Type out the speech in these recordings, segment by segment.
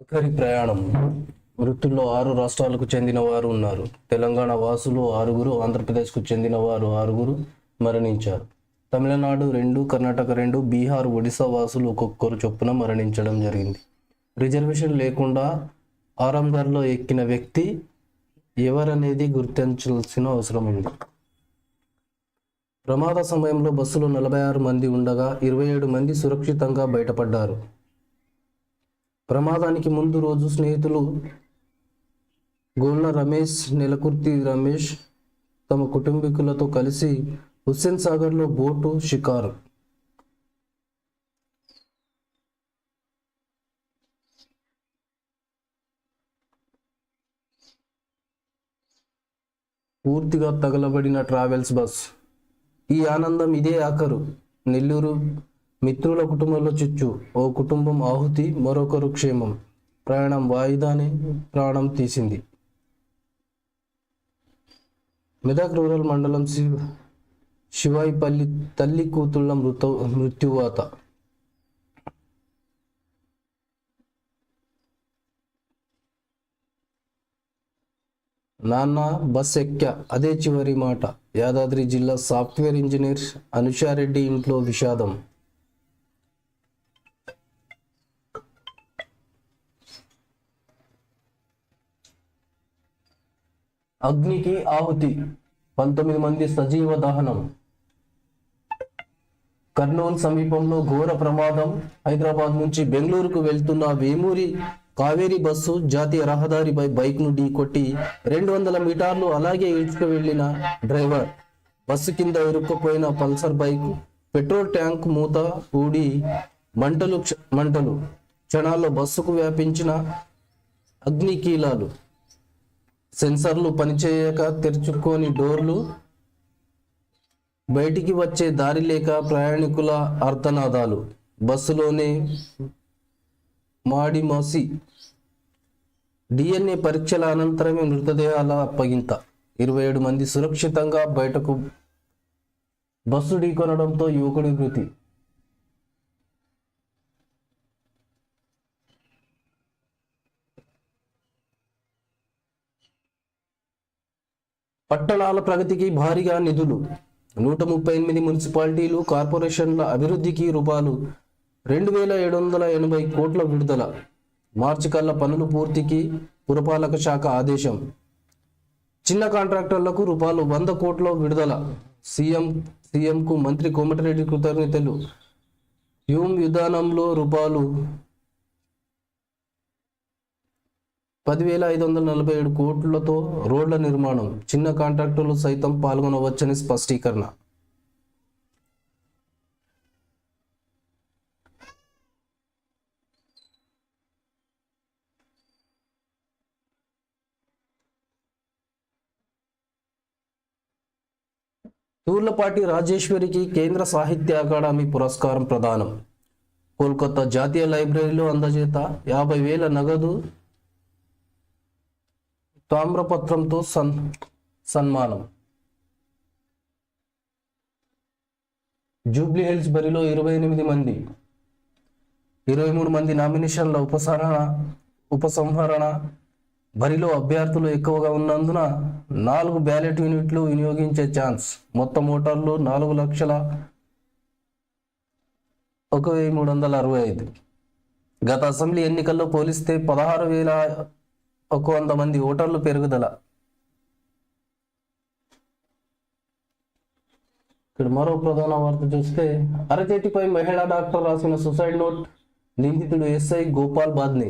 ఆఖరి ప్రయాణం. వృత్తుల్లో ఆరు రాష్ట్రాలకు చెందిన వారు ఉన్నారు. తెలంగాణ వాసులు ఆరుగురు ఆంధ్రప్రదేశ్కు చెందిన వారు ఆరుగురు మరణించారు. తమిళనాడు రెండు కర్ణాటక రెండు బీహార్ ఒడిశా వాసులు ఒక్కొక్కరు చొప్పున మరణించడం జరిగింది. రిజర్వేషన్ లేకుండా ఆరంగర్లో ఎక్కిన వ్యక్తి ఎవరనేది గుర్తించాల్సిన అవసరం ఉంది. ప్రమాద సమయంలో బస్సులో నలభై ఆరు మంది ఉండగా ఇరవై ఏడు మంది సురక్షితంగా బయటపడ్డారు. ప్రమాదానికి ముందు రోజు స్నేహితులు గోళ్ళ రమేష్ నెలకుర్తి రమేష్ తమ కుటుంబీకులతో కలిసి హుస్సేన్ సాగర్లో బోటు షికారు. పూర్తిగా తగలబడిన ట్రావెల్స్ బస్. ఈ ఆనందం ఇదే ఆఖరు. నెల్లూరు మిత్రుల కుటుంబంలో చిచ్చు. ఓ కుటుంబం ఆహుతి మరొకరు క్షేమం. ప్రయాణం వాయిదానే ప్రాణం తీసింది. మెదక్ రూరల్ మండలం శివ శివాయిపల్లి తల్లి కూతుళ్ళ మృత మృత్యువాత. నాన్న బస్ ఎక్కా అదే చివరి మాట. యాదాద్రి జిల్లా సాఫ్ట్వేర్ ఇంజనీర్ అనుషారెడ్డి ఇంట్లో విషాదం. అగ్నికి ఆహుతి. పంతొమ్మిది మంది సజీవ దహనం. కర్నూలు సమీపంలో ఘోర ప్రమాదం. హైదరాబాద్ నుంచి బెంగళూరుకు వెళ్తున్న వేమూరి కావేరీ బస్సు జాతీయ రహదారిపై బైక్ను ఢీకొట్టి రెండు వందల మీటర్లు అలాగే ఈడ్చుకు వెళ్ళిన డ్రైవర్. బస్సు కింద ఇరుక్కుపోయిన పల్సర్ బైక్ పెట్రోల్ ట్యాంక్ మూత ఊడి మంటలు క్ష- మంటలు. క్షణాల్లో బస్సుకు వ్యాపించిన అగ్ని కీలాలు సెన్సర్లు పనిచేయక తెరుచుకొని డోర్లు బయటికి వచ్చే దారి లేక ప్రయాణికుల అర్ధనాదాలు. బస్సులోనే మాడిమోసి డిఎన్ఏ పరీక్షల అనంతరమే మృతదేహాల అప్పగింత. ఇరవై ఏడు మంది సురక్షితంగా బయటకు బస్సు ఢీకొనడంతో యువకుడి మృతి. పట్టణాల ప్రగతికి భారీగా నిధులు. నూట ముప్పై ఎనిమిది మున్సిపాలిటీలు కార్పొరేషన్ల అభివృద్ధికి రూపాయలు రెండు వేల ఏడు వందల ఎనభై కోట్ల విడుదల. మార్చి కల్లా పనులు పూర్తికి పురపాలక శాఖ ఆదేశం. చిన్న కాంట్రాక్టర్లకు రూపాయలు వంద కోట్ల విడుదల. సీఎం సీఎంకు మంత్రి కోమటిరెడ్డి కృతజ్ఞతలు. హ్యూమ్ విధానంలో రూపాయలు పదివేల ఐదు వందల నలభై ఏడు కోట్లతో రోడ్ల నిర్మాణం. చిన్న కాంట్రాక్టర్లు సైతం పాల్గొనవచ్చని స్పష్టీకరణ. తూర్లపాటి రాజేశ్వరికి కేంద్ర సాహిత్య అకాడమీ పురస్కారం ప్రదానం. కోల్కతా జాతీయ లైబ్రరీలో అందజేత యాభై వేల నగదు తామ్రపత్రంతో సన్ సన్మానం. జూబ్లీ హిల్స్ బరిలో ఇరవై ఎనిమిది మంది ఇరవై మూడు మంది నామినేషన్ల ఉపసంహరణ ఉపసంహరణ బరిలో అభ్యర్థులు ఎక్కువగా ఉన్నందున నాలుగు బ్యాలెట్ యూనిట్లు వినియోగించే ఛాన్స్. మొత్తం ఓటర్లు నాలుగు లక్షల ఒక వెయ్యి మూడు వందల అరవై ఐదు. గత అసెంబ్లీ ఎన్నికల్లో పోలిస్తే పదహారు వేల కొంతమంది ఓటర్లు పెరుగుదల. ఇక్కడ మరో ప్రధాన వార్త చూస్తే అరచేతిపై మహిళా డాక్టర్ రాసిన సూసైడ్ నోట్ నిందితుడు ఎస్ఐ గోపాల్ బాద్నే.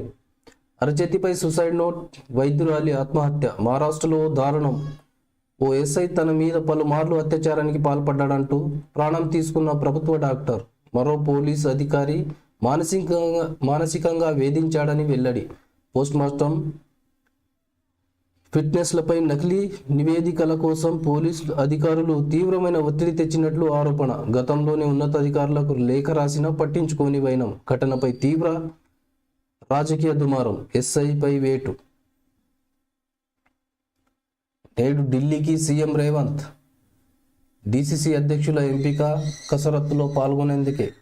అరచేతిపై సూసైడ్ నోట్ వైద్యురాలి ఆత్మహత్య మహారాష్ట్రలో దారుణం. ఓ ఎస్ఐ తన మీద పలుమార్లు అత్యాచారానికి పాల్పడ్డాడంటూ ప్రాణం తీసుకున్న ప్రభుత్వ డాక్టర్ మరో పోలీస్ అధికారి మానసికంగా మానసికంగా వేధించాడని వెల్లడి. పోస్ట్ మార్టం ఫిట్నెస్లపై నకిలీ నివేదికల కోసం పోలీసు అధికారులు తీవ్రమైన ఒత్తిడి తెచ్చినట్లు ఆరోపణ. గతంలోనే ఉన్నతాధికారులకు లేఖ రాసినా పట్టించుకోని వైనం. ఘటనపై తీవ్ర రాజకీయ దుమారం. ఎస్ఐపై వేటు. నేడు ఢిల్లీకి సీఎం రేవంత్ డిసిసి అధ్యక్షుల ఎంపిక కసరత్తులో పాల్గొనేందుకే.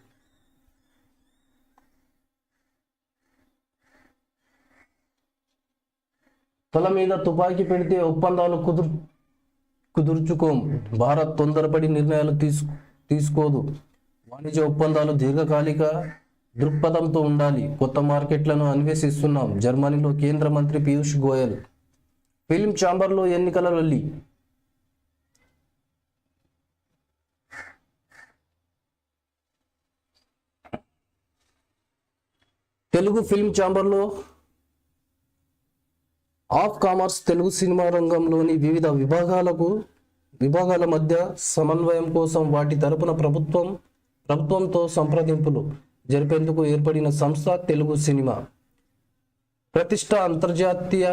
తల మీద తుపాకీ పెడితే ఒప్పందాలు కుదుర్ కుదుర్చుకోం. భారత్ తొందరపడి నిర్ణయాలు తీసు తీసుకోదు. వాణిజ్య ఒప్పందాలు దీర్ఘకాలిక దృక్పథంతో ఉండాలి. కొత్త మార్కెట్లను అన్వేషిస్తున్నాం. జర్మనీలో కేంద్ర మంత్రి పీయూష్ గోయల్. ఫిల్మ్ ఛాంబర్లో ఎన్నికల వెళ్ళి తెలుగు ఫిల్మ్ ఛాంబర్లో ఆఫ్ కామర్స్ తెలుగు సినిమా రంగంలోని వివిధ విభాగాలకు విభాగాల మధ్య సమన్వయం కోసం వాటి తరపున ప్రభుత్వం ప్రభుత్వంతో సంప్రదింపులు జరిపేందుకు ఏర్పడిన సంస్థ తెలుగు సినిమా. ప్రతిష్ట అంతర్జాతీయ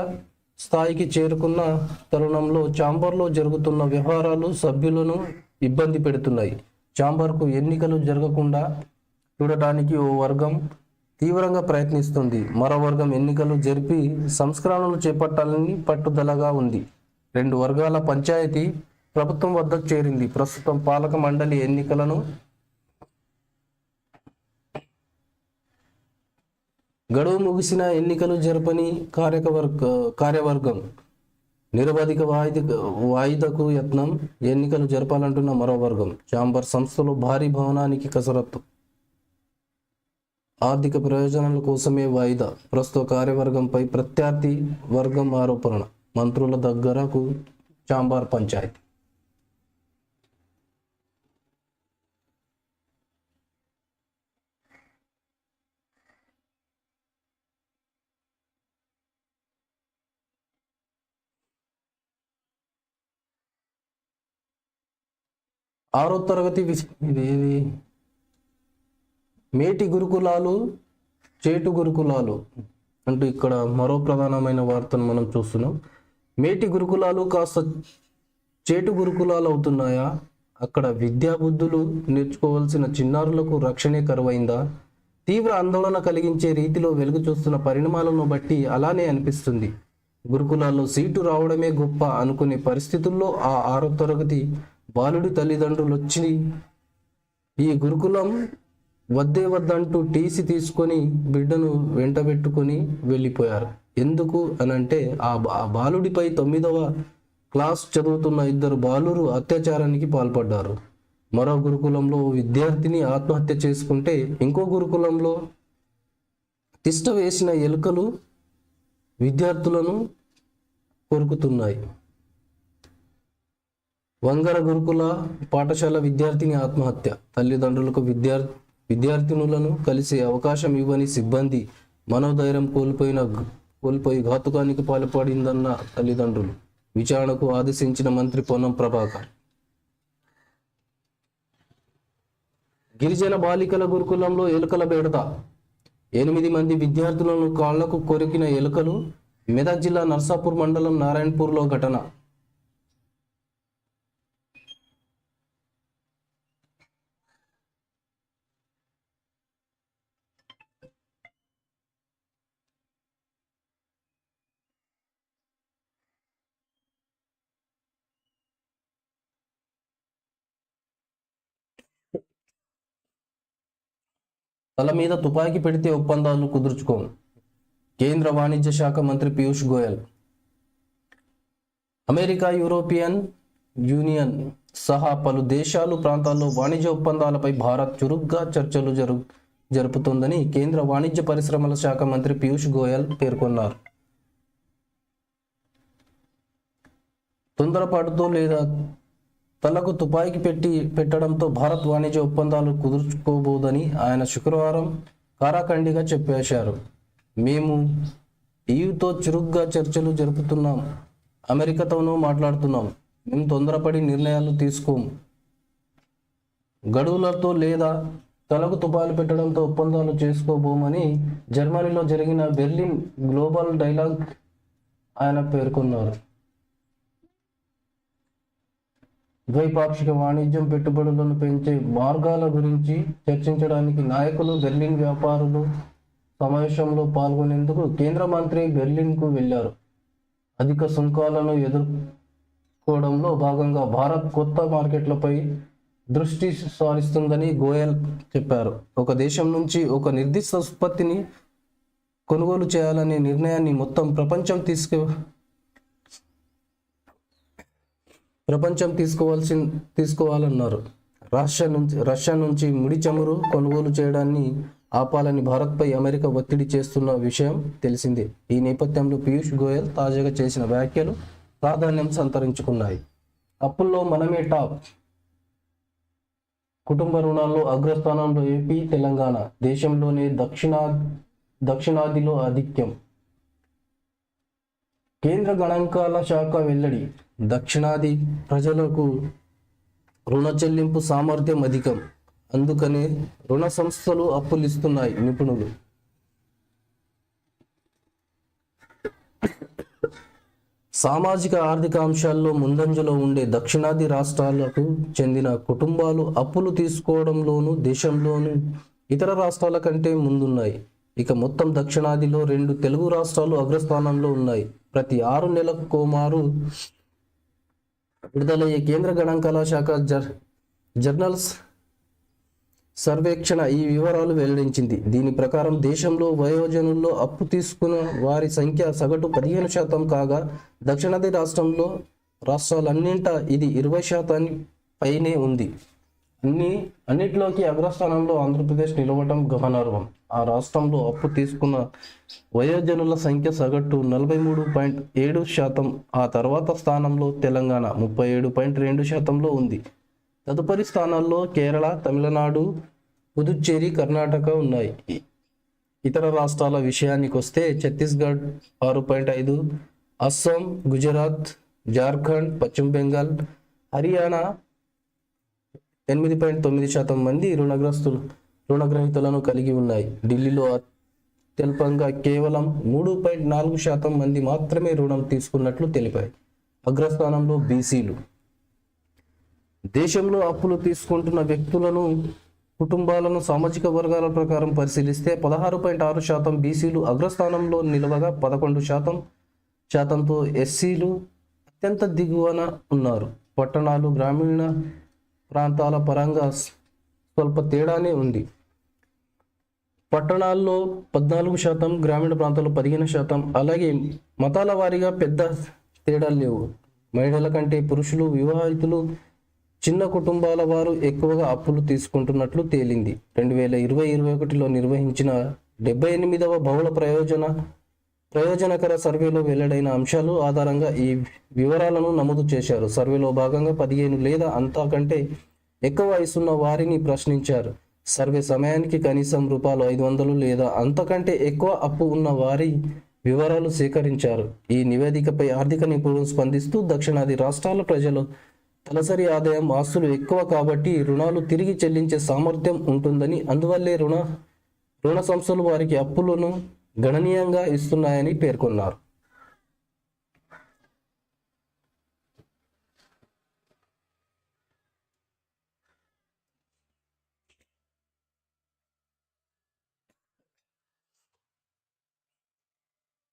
స్థాయికి చేరుకున్న తరుణంలో ఛాంబర్లో జరుగుతున్న వ్యవహారాలు సభ్యులను ఇబ్బంది పెడుతున్నాయి. ఛాంబర్కు ఎన్నికలు జరగకుండా చూడటానికి ఓ వర్గం తీవ్రంగా ప్రయత్నిస్తుంది. మరో వర్గం ఎన్నికలు జరిపి సంస్కరణలు చేపట్టాలని పట్టుదలగా ఉంది. రెండు వర్గాల పంచాయతీ ప్రభుత్వం వద్ద చేరింది. ప్రస్తుతం పాలక మండలి ఎన్నికలను గడువు ముగిసిన ఎన్నికలు జరపని కార్యకవర్గ కార్యవర్గం నిరవధిక వాయిద వాయిదకు యత్నం. ఎన్నికలు జరపాలంటున్న మరో వర్గం చాంబర్ సంస్థలు భారీ భవనానికి కసరత్తు. ఆర్థిక ప్రయోజనాల కోసమే వాయిదా ప్రస్తుత కార్యవర్గంపై ప్రత్యర్థి వర్గం ఆరోపణ మంత్రుల దగ్గరకు చాంబార్ పంచాయతీ. ఆరో తరగతి ఇది మేటి గురుకులాలు చేటు గురుకులాలు అంటూ ఇక్కడ మరో ప్రధానమైన వార్తను మనం చూస్తున్నాం. మేటి గురుకులాలు కాస్త చేటు గురుకులాలు అవుతున్నాయా? అక్కడ విద్యాబుద్ధులు నేర్చుకోవాల్సిన చిన్నారులకు రక్షణే కరువైందా? తీవ్ర ఆందోళన కలిగించే రీతిలో వెలుగు చూస్తున్న పరిణామాలను బట్టి అలానే అనిపిస్తుంది. గురుకులాల్లో సీటు రావడమే గొప్ప అనుకునే పరిస్థితుల్లో ఆ ఆరో తరగతి బాలుడి తల్లిదండ్రులు వచ్చి ఈ గురుకులం వద్దే వద్దంటూ టీసీ తీసుకొని బిడ్డను వెంటబెట్టుకొని వెళ్ళిపోయారు. ఎందుకు అనంటే ఆ బా- ఆ బాలుడిపై తొమ్మిదవ క్లాస్ చదువుతున్న ఇద్దరు బాలురు అత్యాచారానికి పాల్పడ్డారు. మరో గురుకులంలో విద్యార్థిని ఆత్మహత్య చేసుకుంటే ఇంకో గురుకులంలో తిష్ట వేసిన ఎలుకలు విద్యార్థులను కొరుకుతున్నాయి. వంగర గురుకుల పాఠశాల విద్యార్థిని ఆత్మహత్య. తల్లిదండ్రులకు విద్యార్థి విద్యార్థినులను కలిసే అవకాశం ఇవ్వని సిబ్బంది మనోధైర్యం కోల్పోయిన కోల్పోయి ఘాతుకానికి పాల్పడిందన్న తల్లిదండ్రులు. విచారణకు ఆదేశించిన మంత్రి పొన్నం ప్రభాకర్. గిరిజన బాలికల గురుకులంలో ఎలుకల బెడద. ఎనిమిది మంది విద్యార్థులను కాళ్ళకు కొరికిన ఎలుకలు మెదక్ జిల్లా నర్సాపూర్ మండలం నారాయణపూర్లో ఘటన. తల మీద తుపాకీ పెడితే ఒప్పందాలు కుదుర్చుకోం కేంద్ర వాణిజ్య శాఖ మంత్రి Piyush Goyal. America European Union సహా పలు దేశాలు ప్రాంతాల్లో వాణిజ్య ఒప్పందాలపై భారత్ చురుగ్గా చర్చలు జరు జరుపుతుందని కేంద్ర వాణిజ్య పరిశ్రమల శాఖ మంత్రి పీయూష్ గోయల్ పేర్కొన్నారు. తొందరపాటుతో లేదా తలకు తుపాకీ పెట్టి పెట్టడంతో భారత్ వాణిజ్య ఒప్పందాలు కుదుర్చుకోబోదని ఆయన శుక్రవారం కారాఖండిగా చెప్పేశారు. మేము ఈయుతో చురుగ్గా చర్చలు జరుపుతున్నాం. అమెరికాతోనూ మాట్లాడుతున్నాం. మేము తొందరపడి నిర్ణయాలు తీసుకోము గడువులతో లేదా తలకు తుపాలు పెట్టడంతో ఒప్పందాలు చేసుకోబోమని జర్మనీలో జరిగిన బెర్లిన్ గ్లోబల్ డైలాగ్ ఆయన పేర్కొన్నారు. ద్వైపాక్షిక వాణిజ్యం పెట్టుబడులను పెంచే మార్గాల గురించి చర్చించడానికి నాయకులు బెర్లిన్ వ్యాపారులు సమావేశంలో పాల్గొనేందుకు కేంద్ర మంత్రి బెర్లిన్కు వెళ్ళారు అధిక సుంకాలను ఎదుర్కోవడంలో భాగంగా భారత్ కొత్త మార్కెట్లపై దృష్టి సారిస్తుందని గోయల్ చెప్పారు. ఒక దేశం నుంచి ఒక నిర్దిష్ట ఉత్పత్తిని కొనుగోలు చేయాలనే నిర్ణయాన్ని మొత్తం ప్రపంచం తీసుకు ప్రపంచం తీసుకోవాల్సి తీసుకోవాలన్నారు. రష్యా నుంచి రష్యా నుంచి ముడి చమురు కొనుగోలు చేయడాన్ని ఆపాలని భారత్పై అమెరికా ఒత్తిడి చేస్తున్న విషయం తెలిసిందే. ఈ నేపథ్యంలో పీయూష్ గోయల్ తాజాగా చేసిన వ్యాఖ్యలు ప్రాధాన్యం సంతరించుకున్నాయి. అప్పుల్లో మనమే టాప్. కుటుంబ రుణాల్లో అగ్రస్థానంలో ఏపీ తెలంగాణ. దేశంలోనే దక్షిణా దక్షిణాదిలో ఆధిక్యం. కేంద్ర గణాంకాల శాఖ వెల్లడి దక్షిణాది ప్రజలకు రుణ చెల్లింపు సామర్థ్యం అధికం. అందుకనే రుణ సంస్థలు అప్పులు ఇస్తున్నాయి. నిపుణులు. సామాజిక ఆర్థిక అంశాల్లో ముందంజలో ఉండే దక్షిణాది రాష్ట్రాలకు చెందిన కుటుంబాలు అప్పులు తీసుకోవడంలోనూ దేశంలోనూ ఇతర రాష్ట్రాల కంటే ముందున్నాయి. ఇక మొత్తం దక్షిణాదిలో రెండు తెలుగు రాష్ట్రాలు అగ్రస్థానంలో ఉన్నాయి. ప్రతి ఆరు నెలలకు కోమారు విడుదలయ్యే కేంద్ర గణాంకాల శాఖ జర్ జర్నల్స్ సర్వేక్షణ ఈ వివరాలు వెల్లడించింది. దీని ప్రకారం దేశంలో వయోజనుల్లో అప్పు తీసుకున్న వారి సంఖ్య సగటు పదిహేను శాతం కాగా దక్షిణాది రాష్ట్రంలో రాష్ట్రాలన్నింటా ఇది ఇరవై శాతాన్ని పైనే ఉంది. అన్ని అన్నిటిలోకి అగ్రస్థానంలో ఆంధ్రప్రదేశ్ నిలవటం గమనార్హం. ఆ రాష్ట్రంలో అప్పు తీసుకున్న వయోజనుల సంఖ్య సగటు నలభై మూడు పాయింట్ ఏడు శాతం ఆ తర్వాత స్థానంలో తెలంగాణ ముప్పై ఏడు పాయింట్ రెండు శాతంలో ఉంది. తదుపరి స్థానాల్లో కేరళ తమిళనాడు పుదుచ్చేరి కర్ణాటక ఉన్నాయి. ఇతర రాష్ట్రాల విషయానికి వస్తే ఛత్తీస్గఢ్ ఆరు పాయింట్ ఐదు అస్సాం గుజరాత్ జార్ఖండ్ పశ్చిమ బెంగాల్ హర్యానా ఎనిమిది పాయింట్ తొమ్మిది శాతం మంది రుణగ్రస్తులు రుణగ్రహీతలను కలిగి ఉన్నాయి. ఢిల్లీలో అత్యల్పంగా కేవలం మూడు పాయింట్ నాలుగు శాతం మంది మాత్రమే రుణం తీసుకున్నట్లు తెలిపాయి. అగ్రస్థానంలో బీసీలు. దేశంలో అప్పులు తీసుకుంటున్న వ్యక్తులను కుటుంబాలను సామాజిక వర్గాల ప్రకారం పరిశీలిస్తే పదహారు పాయింట్ ఆరు శాతం బీసీలు అగ్రస్థానంలో నిలవగా పదకొండు శాతం శాతంతో ఎస్సీలు అత్యంత దిగువన ఉన్నారు. పట్టణాలు గ్రామీణ ప్రాంతాల పరంగా స్వల్ప తేడానే ఉంది. పట్టణాల్లో పద్నాలుగు శాతం గ్రామీణ ప్రాంతాల్లో పదిహేను శాతం అలాగే మతాల వారీగా పెద్ద తేడాలు లేవు. మహిళల కంటే పురుషులు వివాహితులు చిన్న కుటుంబాల వారు ఎక్కువగా అప్పులు తీసుకుంటున్నట్లు తేలింది. రెండు వేల ఇరవై ఇరవై ఒకటిలో నిర్వహించిన డెబ్బై ఎనిమిదవ బహుళ ప్రయోజన ప్రయోజనకర సర్వేలో వెల్లడైన అంశాలు ఆధారంగా ఈ వివరాలను నమోదు చేశారు. సర్వేలో భాగంగా పదిహేను లేదా అంతకంటే ఎక్కువ వయసున్న వారిని ప్రశ్నించారు. సర్వే సమయానికి కనీసం రూపాయలు ఐదు వందలు లేదా అంతకంటే ఎక్కువ అప్పు ఉన్న వారి వివరాలు సేకరించారు. ఈ నివేదికపై ఆర్థిక నిపుణులు స్పందిస్తూ దక్షిణాది రాష్ట్రాల ప్రజలు తలసరి ఆదాయం ఆస్తులు ఎక్కువ కాబట్టి రుణాలు తిరిగి చెల్లించే సామర్థ్యం ఉంటుందని అందువల్లే రుణ రుణ సంస్థలు వారికి అప్పులను గణనీయంగా ఇస్తున్నాయని పేర్కొన్నారు.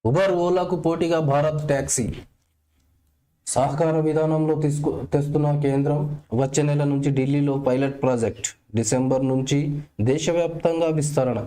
ఉబర్ ఓలాకు పోటీగా భారత్ ట్యాక్సీ సహకార విధానంలో తీసుకు తెస్తున్న కేంద్రం వచ్చే నెల నుంచి ఢిల్లీలో పైలట్ ప్రాజెక్ట్ డిసెంబర్ నుంచి దేశవ్యాప్తంగా విస్తరణ.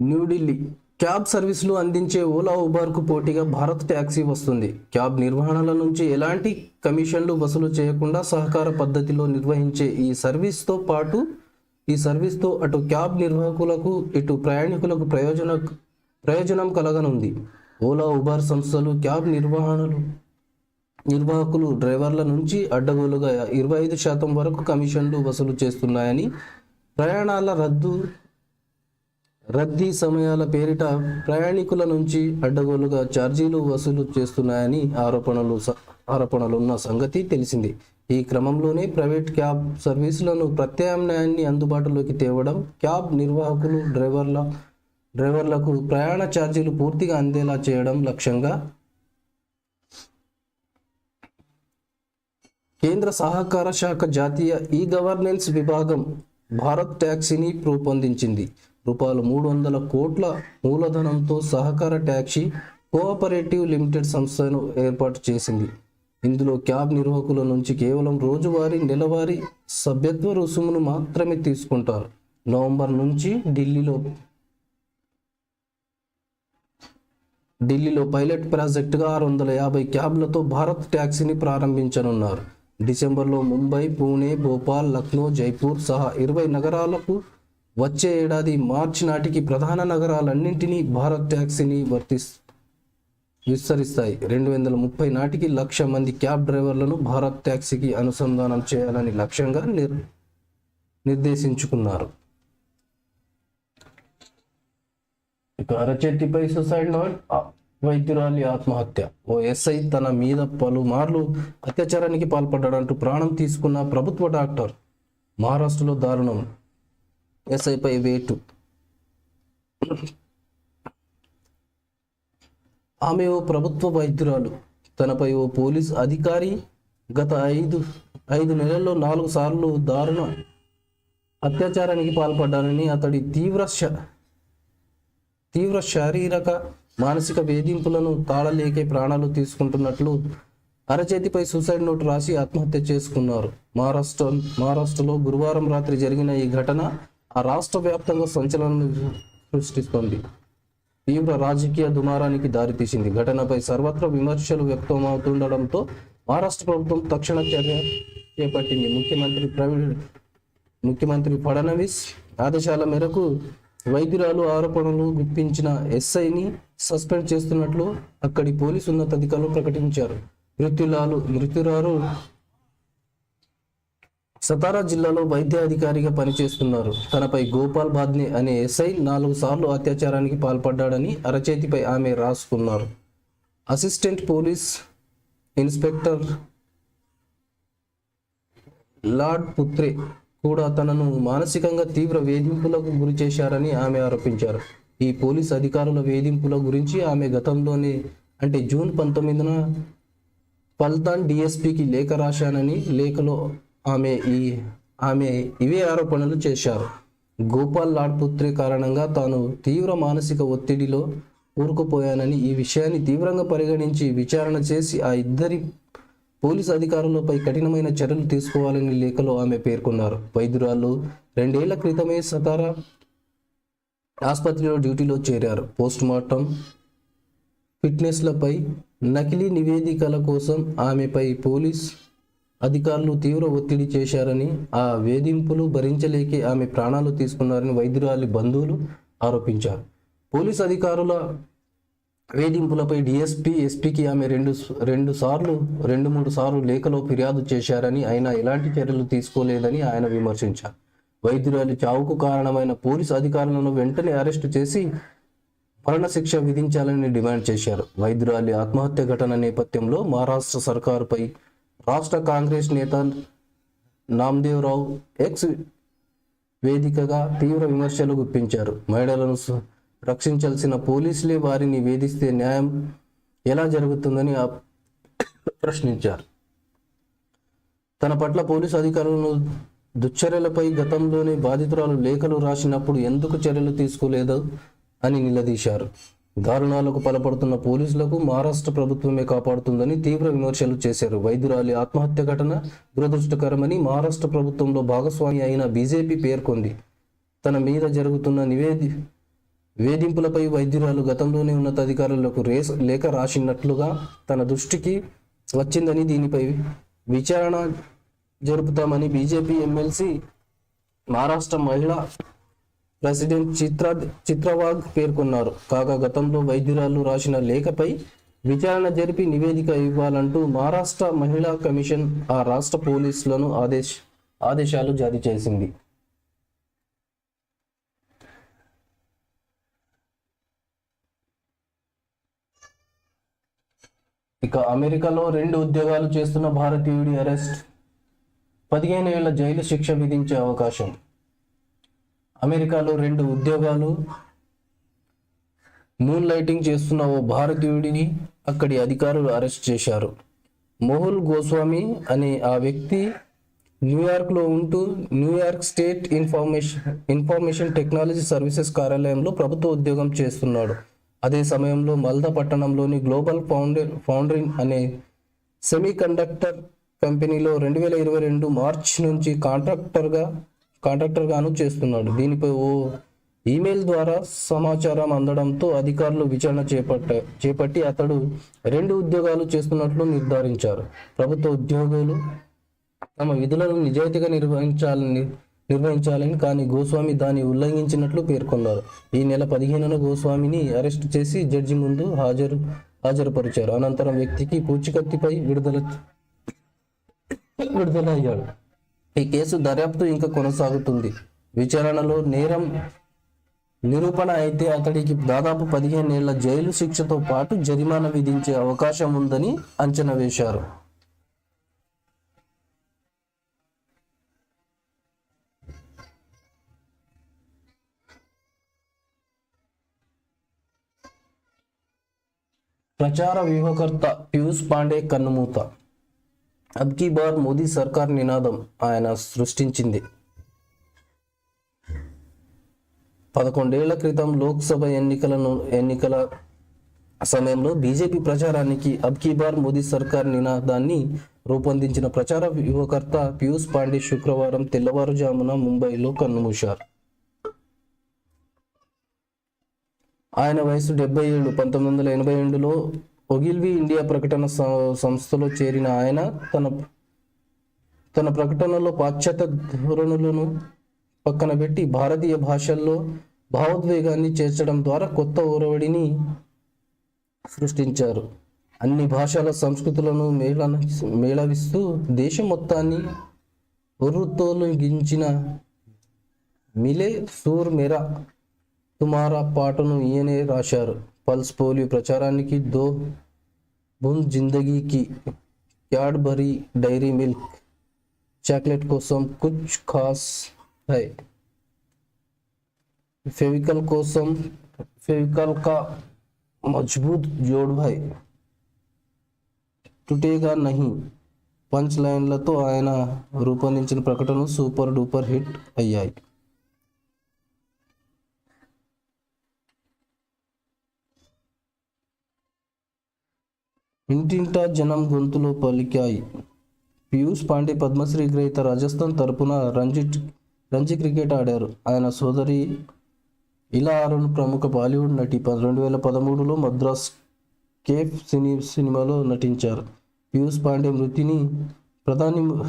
న్యూఢిల్లీ. క్యాబ్ సర్వీసులు అందించే ఓలా ఉబర్కు పోటీగా భారత్ ట్యాక్సీ వస్తుంది. క్యాబ్ నిర్వహణల నుంచి ఎలాంటి కమిషన్లు వసూలు చేయకుండా సహకార పద్ధతిలో నిర్వహించే ఈ సర్వీస్తో పాటు ఈ సర్వీస్తో అటు క్యాబ్ నిర్వాహకులకు ఇటు ప్రయాణికులకు ప్రయోజన ప్రయోజనం కలగనుంది. ఓలా ఉబర్ సంస్థలు క్యాబ్ నిర్వహణలు నిర్వాహకులు డ్రైవర్ల నుంచి అడ్డగోలుగా ఇరవై ఐదు శాతం వరకు కమిషన్లు వసూలు చేస్తున్నాయని ప్రయాణాల రద్దు రద్దీ సమయాల పేరిట ప్రయాణికుల నుంచి అడ్డగోలుగా ఛార్జీలు వసూలు చేస్తున్నాయని ఆరోపణలు స- ఆరోపణలున్న సంగతి తెలిసింది. ఈ క్రమంలోనే ప్రైవేట్ క్యాబ్ సర్వీసులను ప్రత్యామ్నాయాన్ని అందుబాటులోకి తేవడం క్యాబ్ నిర్వాహకులు డ్రైవర్ల డ్రైవర్లకు ప్రయాణ ఛార్జీలు పూర్తిగా అందేలా చేయడం లక్ష్యంగా కేంద్ర సహకార శాఖ జాతీయ ఈ గవర్నెన్స్ విభాగం భారత్ ట్యాక్సీని రూపొందించింది. రూపాయలు మూడు వందల కోట్ల మూలధనంతో సహకార ట్యాక్సీ కోఆపరేటివ్ లిమిటెడ్ సంస్థను ఏర్పాటు చేసింది. ఇందులో క్యాబ్ నిర్వాహకుల నుంచి కేవలం రోజువారీ నెలవారీ సభ్యత్వ రుసుమును మాత్రమే తీసుకుంటారు. నవంబర్ నుంచి ఢిల్లీలో ఢిల్లీలో పైలట్ ప్రాజెక్టుగా ఆరు వందల యాభై క్యాబ్లతో భారత్ ట్యాక్సీని ప్రారంభించనున్నారు. డిసెంబర్లో ముంబై పూణే భోపాల్ లక్నో జైపూర్ సహా ఇరవై నగరాలకు వచ్చే ఏడాది మార్చి నాటికి ప్రధాన నగరాలన్నింటినీ భారత్ ట్యాక్సీని వర్తిస్ విస్తరిస్తాయి. రెండు వందల ముప్పై నాటికి లక్ష మంది క్యాబ్ డ్రైవర్లను భారత్ ట్యాక్సీకి అనుసంధానం చేయాలని లక్ష్యంగా నిర్ నిర్దేశించుకున్నారు. ఇక అరచేతిపై సూసైడ్ నోట్ వైద్యురాలి ఆత్మహత్య. ఓ ఎస్ఐ తన మీద పలుమార్లు అత్యాచారానికి పాల్పడ్డాడంటూ ప్రాణం తీసుకున్న ప్రభుత్వ డాక్టర్. మహారాష్ట్రలో దారుణం. ఎస్ఐపై వేటు ఆమె ఓ ప్రభుత్వ వైద్యురాలు. తనపై ఓ పోలీస్ అధికారి గత ఐదు ఐదు నెలల్లో నాలుగు సార్లు దారుణ అత్యాచారానికి పాల్పడ్డానని అతడి తీవ్ర శ తీవ్ర శారీరక మానసిక వేధింపులను తాళలేకే ప్రాణాలు తీసుకుంటున్నట్లు అరచేతిపై సూసైడ్ నోట్ రాసి ఆత్మహత్య చేసుకున్నారు. మహారాష్ట్ర మహారాష్ట్రలో గురువారం రాత్రి జరిగిన ఈ ఘటన రాష్ట్ర వ్యాప్తంగా సంచలనం సృష్టిస్తోంది. తీవ్ర రాజకీయ దుమారానికి దారితీసింది ఘటనపై సర్వత్రా విమర్శలు వ్యక్తమవుతుండడంతో మహారాష్ట్ర ప్రభుత్వం తక్షణ చర్య చేపట్టింది. ముఖ్యమంత్రి ప్రవీణ్ ముఖ్యమంత్రి ఫడణవీస్ ఆదేశాల మేరకు వైద్యురాలు ఆరోపణలు గుప్పించిన ఎస్ఐని సస్పెండ్ చేస్తున్నట్లు అక్కడి పోలీసు ఉన్నతాధికారులు ప్రకటించారు. మృత్యులాలు మృత్యురాలు సతారా జిల్లాలో వైద్యాధికారిగా పనిచేస్తున్నారు. తనపై గోపాల్ బాద్నే అనే ఎస్ఐ నాలుగు సార్లు అత్యాచారానికి పాల్పడ్డాడని అరచేతిపై ఆమె రాసుకున్నారు. అసిస్టెంట్ పోలీస్ ఇన్స్పెక్టర్ లార్డ్ పుత్రే కూడా తనను మానసికంగా తీవ్ర వేధింపులకు గురి చేశారని ఆమె ఆరోపించారు. ఈ పోలీస్ అధికారుల వేధింపుల గురించి ఆమె గతంలోనే అంటే జూన్ పంతొమ్మిదిన పల్తాన్ డిఎస్పికి లేఖ రాశానని లేఖలో ఆమె ఈ ఆమె ఇవే ఆరోపణలు చేశారు. గోపాల్ లాడ్పుత్రే కారణంగా తాను తీవ్ర మానసిక ఒత్తిడిలో కూరుకుపోయానని ఈ విషయాన్ని తీవ్రంగా పరిగణించి విచారణ చేసి ఆ ఇద్దరి పోలీసు అధికారులపై కఠినమైన చర్యలు తీసుకోవాలని లేఖలో ఆమె పేర్కొన్నారు. వైద్యురాలు రెండేళ్ళ క్రితమే సతారా ఆసుపత్రిలో డ్యూటీలో చేరారు. పోస్ట్ మార్టం ఫిట్నెస్లపై నకిలీ నివేదికల కోసం ఆమెపై పోలీస్ అధికారులు తీవ్ర ఒత్తిడి చేశారని ఆ వేధింపులు భరించలేకే ఆమె ప్రాణాలు తీసుకున్నారని వైద్యురాలి బంధువులు ఆరోపించారు. పోలీస్ అధికారుల వేధింపులపై డిఎస్పీ ఎస్పీకి ఆమె రెండు రెండు సార్లు రెండు మూడు సార్లు లేఖలో ఫిర్యాదు చేశారని ఆయన ఎలాంటి చర్యలు తీసుకోలేదని ఆయన విమర్శించారు. వైద్యురాలి చావుకు కారణమైన పోలీసు అధికారులను వెంటనే అరెస్టు చేసి మరణశిక్ష విధించాలని డిమాండ్ చేశారు. వైద్యురాలి ఆత్మహత్య ఘటన నేపథ్యంలో మహారాష్ట్ర సర్కారుపై రాష్ట్ర కాంగ్రెస్ నేత నామ్దేవ్రావు ఎక్స్ వేదికగా తీవ్ర విమర్శలు గుప్పించారు. మహిళలను రక్షించాల్సిన పోలీసులే వారిని వేధిస్తే న్యాయం ఎలా జరుగుతుందని ఆ- ప్రశ్నించారు. తన పట్ల పోలీసు అధికారులను దుశ్చర్యలపై గతంలోనే బాధితురాలు లేఖలు రాసినప్పుడు ఎందుకు చర్యలు తీసుకోలేదు అని నిలదీశారు. దారుణాలకు పలపడుతున్న పోలీసులకు మహారాష్ట్ర ప్రభుత్వమే కాపాడుతుందని తీవ్ర విమర్శలు చేశారు. వైద్యురాలి ఆత్మహత్య ఘటన దురదృష్టకరమని మహారాష్ట్ర ప్రభుత్వంలో భాగస్వామి అయిన బీజేపీ పేర్కొంది. తన మీద జరుగుతున్న నివేది వేధింపులపై వైద్యురాలు గతంలోనే ఉన్నతాధికారులకు రేస్ లేఖ రాసినట్లుగా తన దృష్టికి వచ్చిందని దీనిపై విచారణ జరుపుతామని బీజేపీ ఎమ్మెల్సీ మహారాష్ట్ర మహిళా ప్రెసిడెంట్ చిత్ర చిత్రవాగ్ పేర్కొన్నారు. కాగా గతంలో వైద్యురాలు రాసిన లేఖపై విచారణ జరిపి నివేదిక ఇవ్వాలంటూ మహారాష్ట్ర మహిళా కమిషన్ ఆ రాష్ట్ర పోలీసులను ఆదేశ ఆదేశాలు జారీ చేసింది. ఇక అమెరికాలో రెండు ఉద్యోగాలు చేస్తున్న భారతీయుడి అరెస్ట్. పదిహేను ఏళ్ళ జైలు శిక్ష విధించే అవకాశం. అమెరికాలో రెండు ఉద్యోగాలు. మూన్ లైటింగ్ చేస్తున్న ఓ భారతీయుడిని అక్కడి అధికారులు అరెస్ట్ చేశారు. మోహుల్ గోస్వామి అనే ఆ వ్యక్తి న్యూయార్క్లో ఉంటూ New York state information information technology services కార్యాలయంలో ప్రభుత్వ ఉద్యోగం చేస్తున్నాడు. అదే సమయంలో మల్దా పట్టణంలోని గ్లోబల్ ఫౌండర్ ఫౌండరింగ్ అనే సెమీ కండక్టర్ కంపెనీలో రెండు వేల ఇరవై రెండు మార్చ్ నుంచి కాంట్రాక్టర్గా కాంట్రాక్టర్గాను చేస్తున్నాడు. దీనిపై ఓ ఈమెయిల్ ద్వారా సమాచారం అందడంతో అధికారులు విచారణ చేపట్ట చేపట్టి అతడు రెండు ఉద్యోగాలు చేస్తున్నట్లు నిర్ధారించారు. ప్రభుత్వ ఉద్యోగులు తమ విధులను నిజాయితీగా నిర్వహించాలని నిర్వహించాలని కానీ గోస్వామి దాన్ని ఉల్లంఘించినట్లు పేర్కొన్నారు. ఈ నెల పదిహేనున గోస్వామిని అరెస్ట్ చేసి జడ్జి ముందు హాజరు హాజరుపరిచారు. అనంతరం వ్యక్తికి పూచికత్తిపై విడుదల విడుదలయ్యాడు. ఈ కేసు దర్యాప్తు ఇంకా కొనసాగుతుంది. విచారణలో నేరం నిరూపణ అయితే అతడికి దాదాపు పదిహేను ఏళ్ళ జైలు శిక్షతో పాటు జరిమానా విధించే అవకాశం ఉందని అంచనా వేశారు. ప్రచార వ్యూహకర్త పీయూష్ పాండే కన్నుమూత అబ్ కీ బార్ మోదీ సర్కార్ నినాదం ఆయన సృష్టించింది. పదకొండేళ్ళ క్రితం లోక్సభ ఎన్నికలను ఎన్నికల సమయంలో బీజేపీ ప్రచారానికి అబ్ కీ బార్ మోదీ సర్కార్ నినాదాన్ని రూపొందించిన ప్రచార వ్యూహకర్త పీయూష్ పాండే శుక్రవారం తెల్లవారుజామున ముంబైలో కన్నుమూశారు. ఆయన వయసు డెబ్బై ఏడు పంతొమ్మిది వందల ఎనభై రెండులో ఒగిల్వి ఇండియా ప్రకటన సంస్థలో చేరిన ఆయన తన తన ప్రకటనలో పాశ్చాత్య ధోరణులను పక్కన పెట్టి భారతీయ భాషల్లో భావోద్వేగాన్ని చేర్చడం ద్వారా కొత్త ఒరవడిని సృష్టించారు. అన్ని భాషల సంస్కృతులను మేళ మేళవిస్తూ దేశం మొత్తాన్ని ఉర్రుతోలగించిన మిలే సూర్ మెరా తుమారా పాటను ఈయనే రాశారు. పల్స్ పోలియో ప్రచారానికి దో బున్ జిందగీకి క్యాడ్బరీ డైరీ మిల్క్ చాక్లెట్ కోసం కుచ్ ఖాస్ హై ఫెవికల్ కోసం ఫెవికల్ కా మజ్బూత్ జోడ్ భాయ్ టుటేగా నహి పంచ్ లైన్లతో ఆయన రూపొందించిన ప్రకటనలు సూపర్ డూపర్ హిట్ అయ్యాయి ఇంటింటా జనం గొంతులో పలికాయి. పీయూష్ పాండే పద్మశ్రీ గ్రహీత రాజస్థాన్ తరపున రంజీ రంజీ క్రికెట్ ఆడారు. ఆయన సోదరి ఇలా అరుణ్ ప్రముఖ బాలీవుడ్ నటి రెండు వేల పదమూడులో మద్రాస్ కేఫ్ సినీ సినిమాలో నటించారు. పీయూష్ పాండే మృతిని ప్రధాని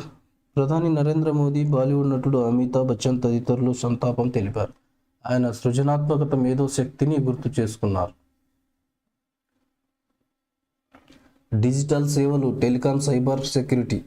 ప్రధాని నరేంద్ర మోదీ బాలీవుడ్ నటుడు అమితాబ్ బచ్చన్ తదితరులు సంతాపం తెలిపారు. ఆయన సృజనాత్మకత మేధో శక్తిని గుర్తు చేసుకున్నారు. డిజిటల్ సేవలు టెలికాం సైబర్ సెక్యూరిటీ